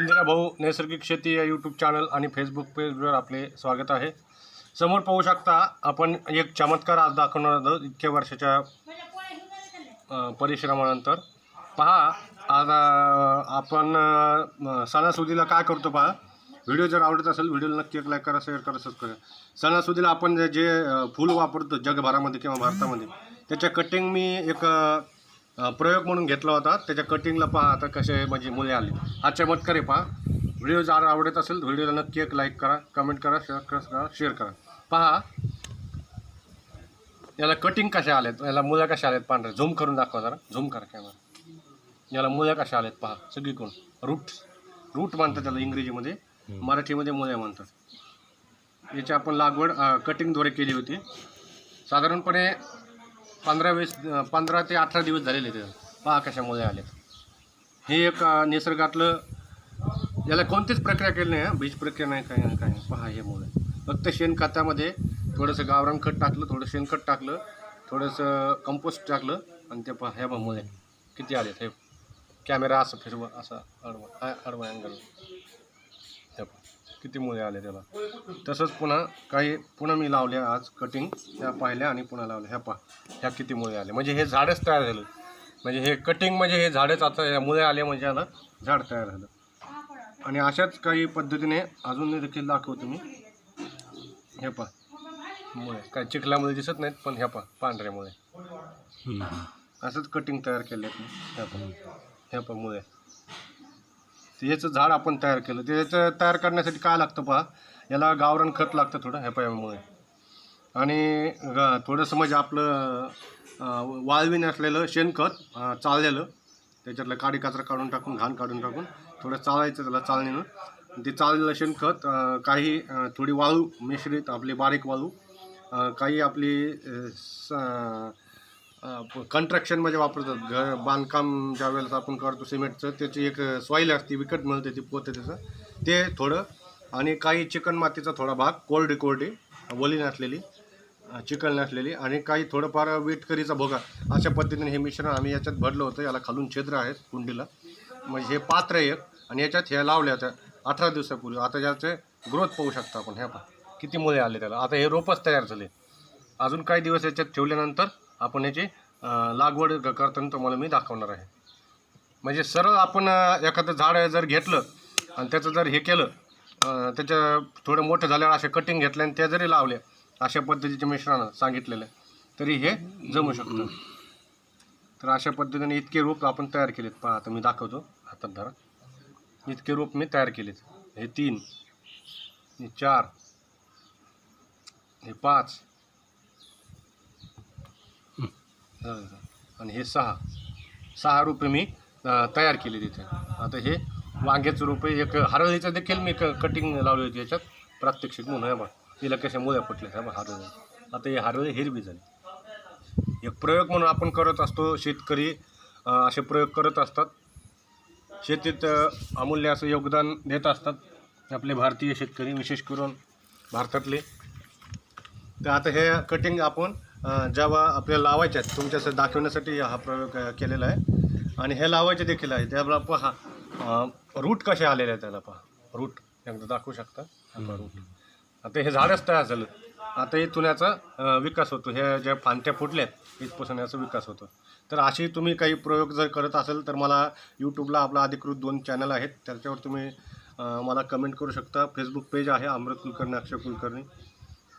इंदिरा भाऊ नैसर्गिक शेती या यूट्यूब चॅनल आणि फेसबुक पेजवर आपले स्वागत आहे. समोर पाहू शकता आपण एक चमत्कार आज दाखवणार आहोत इतक्या वर्षाच्या परिश्रमानंतर. पहा आज आपण सणासुदीला काय करतो पहा. व्हिडिओ जर आवडत असेल व्हिडिओला नक्की एक लाईक करा शेअर करा सबस्क्राईब करा. सणासुदीला आपण जे- जे फूल वापरतो जगभरामध्ये किंवा भारतामध्ये त्याच्या कटिंग मी एक प्रयोग म्हणून घेतला होता. त्याच्या कटिंगला पहा आता कसे म्हणजे मुले आले. हा चमत्कार आहे पहा. व्हिडिओ जर आवडत असेल व्हिडिओला नक्की एक लाईक करा कमेंट करा शेअर करा शेअर करा पहा. याला कटिंग कशा आल्यात याला मुलं कशा आल्यात पांढऱ्या झूम करून दाखवा जरा. झूम करा कॅमेरा याला मुलं कशा आल्यात पहा. सगळीकडून. रूट रूट म्हणतात त्याला इंग्रजीमध्ये. मराठीमध्ये मुलं म्हणतात. याची आपण लागवड कटिंगद्वारे केली होती. साधारणपणे पंधरा वीस पंधरा ते अठरा दिवस झालेले ते पहा कशामुळे आले हे एक निसर्गातलं याला कोणतीच प्रक्रिया केली नाही बीज प्रक्रिया नाही काही नाही काही नाही. पहा हे मुळे. फक्त शेणखतामध्ये थोडंसं गावरान खत टाकलं थोडं शेणखत टाकलं थोडंसं कंपोस्ट टाकलं आणि ते पहा ह्या मुळे किती आले हे कॅमेरा असं फिरवा असा अडवा हा अडवा अँगल हे पहा. किती मुले आले त्याला. तसंच पुन्हा काही पुन्हा मी लावले आज कटिंग त्या पाहिल्या आणि पुन्हा लावल्या. ह्या पहा ह्या किती मुळे आले. म्हणजे हे झाडच तयार झालं. म्हणजे हे कटिंग म्हणजे हे झाडच आता या मुळे आले म्हणजे याला झाड तयार झालं. आणि अशाच काही पद्धतीने अजून देखील दाखवतो मी. हे पहा. मुळे. काय चिखलामध्ये दिसत नाहीत पण ह्या पहा पांढऱ्यामुळे. असंच कटिंग तयार केलं ह्या पहा. ह्या पहा मुळे. याचं झाड आपण तयार केलं. त्याचं तयार करण्यासाठी काय लागतं पहा? याला गावरान खत लागतं थोडं ह्या पायामुळे. आणि ग- थोडंसं म्हणजे आपलं वाळवी नसलेलं शेणखत चाललेलं. त्याच्यातलं काडी कचरा काढून टाकून घाण काढून टाकून थोडं चालायचं त्याला चालणीनं. ते चाललेलं शेणखत काही थोडी वाळू मिश्रित आपली बारीक वाळू काही आपली स कन्स्ट्रक्शनमध्ये म्हणजे वापरतात. घर बांधकाम ज्या वेळेला आपण करतो सिमेंटचं त्याची एक सॉईल असते विकत मिळते ती पोते त्याचं. ते थोडं आणि काही चिकन मातीचा थोडा भाग कोरडी कोरडी ओली नसलेली चिकन नसलेली आणि काही थोडंफार वीटकरीचा भोगा. अशा पद्धतीने हे मिश्रण आम्ही याच्यात भरलं होतं. याला खालून छिद्र आहेत कुंडीला. म्हणजे हे पात्र एक आणि याच्यात ह्या लावल्या होत्या अठरा दिवसापूर्वी. आता याचे ग्रोथ पाहू शकता आपण. ह्या पहा किती मुळे आले त्याला. आता हे रोपच तयार झाले. अजून काही दिवस याच्यात ठेवल्यानंतर आपण याची लागवड क- करताना तुम्हाला मी दाखवणार आहे. म्हणजे सरळ आपण एखादं झाड जर घेतलं आणि त्याचं जर हे केलं त्याच्या थोडं मोठं झाल्यावर असे कटिंग घेतलं आणि त्या जरी लावल्या अशा पद्धतीचे मिश्रण सांगितलेलं तरी हे जमू शकतं. तर अशा पद्धतीने इतके रोप आपण तयार केलेत. पहा आता मी दाखवतो. हातात धरा. इतके रोप मी तयार केलेत. हे तीन हे चार हे पाच हं, आणि हे सहा. सहा रुपये मी तयार केले तिथे आता हे वांग्याचं रुपये एक हरळीचं देखील मी क कटिंग लावली होती याच्यात. प्रात्यक्षिक म्हणून हे बघ. तिला कशा मुल्या फुटल्या ह्या बघ हरळी. आता हे हरळी हिरवी झाली. एक प्रयोग म्हणून आपण करत असतो शेतकरी असे प्रयोग करत असतात. शेतीत अमूल्य असं योगदान देत असतात आपले भारतीय शेतकरी विशेष करून भारतातले. तर आता हे कटिंग आपण ज्यावा आपल्याला लावायचे आहेत तुमच्या दाखवण्यासाठी हा प्रयोग केलेला आहे. आणि हे लावायचे देखील आहे. त्याला पहा रूट कसे आलेले आहेत त्याला पहा. रूट एकदा दाखवू शकता? रूट. आता हे झाडच तयार झालं. आता इथून याचा विकास होतो. हे ज्या फांत्या आहेत इथपासून याचा विकास होतो. तर असे तुम्ही काही प्रयोग जर करत असेल तर मला यूट्यूबला आपला अधिकृत दोन चॅनल आहेत. त्याच्यावर तुम्ही मला कमेंट करू शकता. फेसबुक पेज आहे अमृत कुलकर्णी अक्षय कुलकर्णी.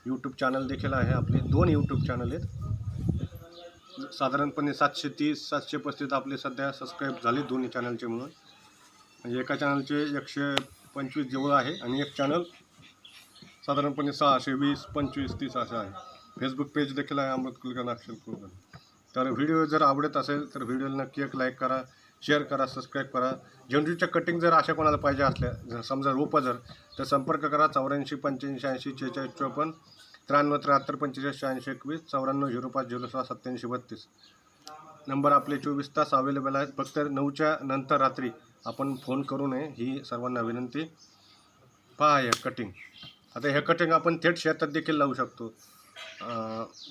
यूट्यूब चॅनल देखील आहे. आपले दोन यूट्यूब चॅनल आहेत. साधारणपणे सातशे तीस सातशे पस्तीस आपले सध्या सबस्क्राईब झाले दोन्ही चॅनलचे म्हणून. म्हणजे एका चॅनलचे एकशे पंचवीस जवळ आहे आणि एक चॅनल साधारणपणे सहाशे वीस पंचवीस तीस असं आहे. फेसबुक पेज देखील आहे अमृत कुलकर्णी अक्षर कुलकर्णी. तर व्हिडिओ जर आवडत असेल तर व्हिडिओला नक्की एक लाईक करा. शेअर करा सबस्क्राईब करा. झेंडूच्या कटिंग जर अशा कोणाला पाहिजे असल्या जर समजा रोपं जर तर संपर्क करा चौऱ्याऐंशी पंच्याऐंशी ऐंशी शेहेचाळीस चोपन्न त्र्याण्णव त्र्याहत्तर पंचेचाळीस शहाऐंशी एकवीस चौऱ्याण्णव झिरो पाच झिरो सहा सत्त्याऐंशी बत्तीस. नंबर आपले चोवीस तास अवेलेबल आहेत. फक्त नऊच्या नंतर रात्री आपण फोन करू नये ही सर्वांना विनंती. पहा हे कटिंग आता हे कटिंग आपण थेट शेतात देखील लावू शकतो.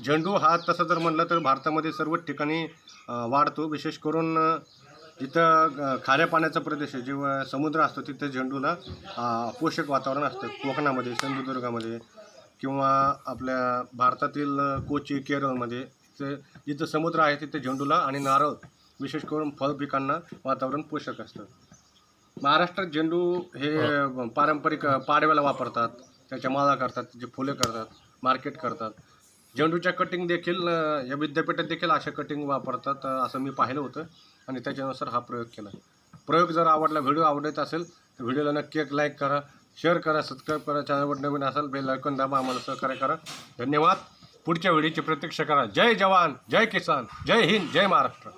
झेंडू हा तसं जर म्हणलं तर भारतामध्ये सर्वच ठिकाणी वाढतो. विशेष करून अ, खाऱ्या पाण्याचा प्रदेश आहे. जेव्हा समुद्र असतो तिथं झेंडूला पोषक वातावरण असतं. कोकणामध्ये सिंधुदुर्गामध्ये किंवा आपल्या भारतातील कोची केरळमध्ये ते जिथं समुद्र आहे तिथे झेंडूला आणि नारळ विशेष करून फळ पिकांना वातावरण पोषक असतं. महाराष्ट्रात झेंडू हे अ, पारंपरिक पाडव्याला वापरतात. त्याच्या माळा करतात त्याचे फुले करतात मार्केट करतात. झेंडूच्या कटिंग देखील या विद्यापीठात देखील अशा कटिंग वापरतात असं मी पाहिलं होतं. आणि त्याच्यानुसार हा प्रयोग केला. प्रयोग जर आवडला व्हिडिओ आवडत असेल तर व्हिडिओला नक्की एक लाईक करा शेअर करा सबस्क्राईब करा चॅनलवर नवीन असाल बेल ऐकून दाबा आम्हाला सहकार्य करा. धन्यवाद. पुढच्या व्हिडिओची प्रतीक्षा करा. जय जवान जय किसान जय हिंद जय महाराष्ट्र.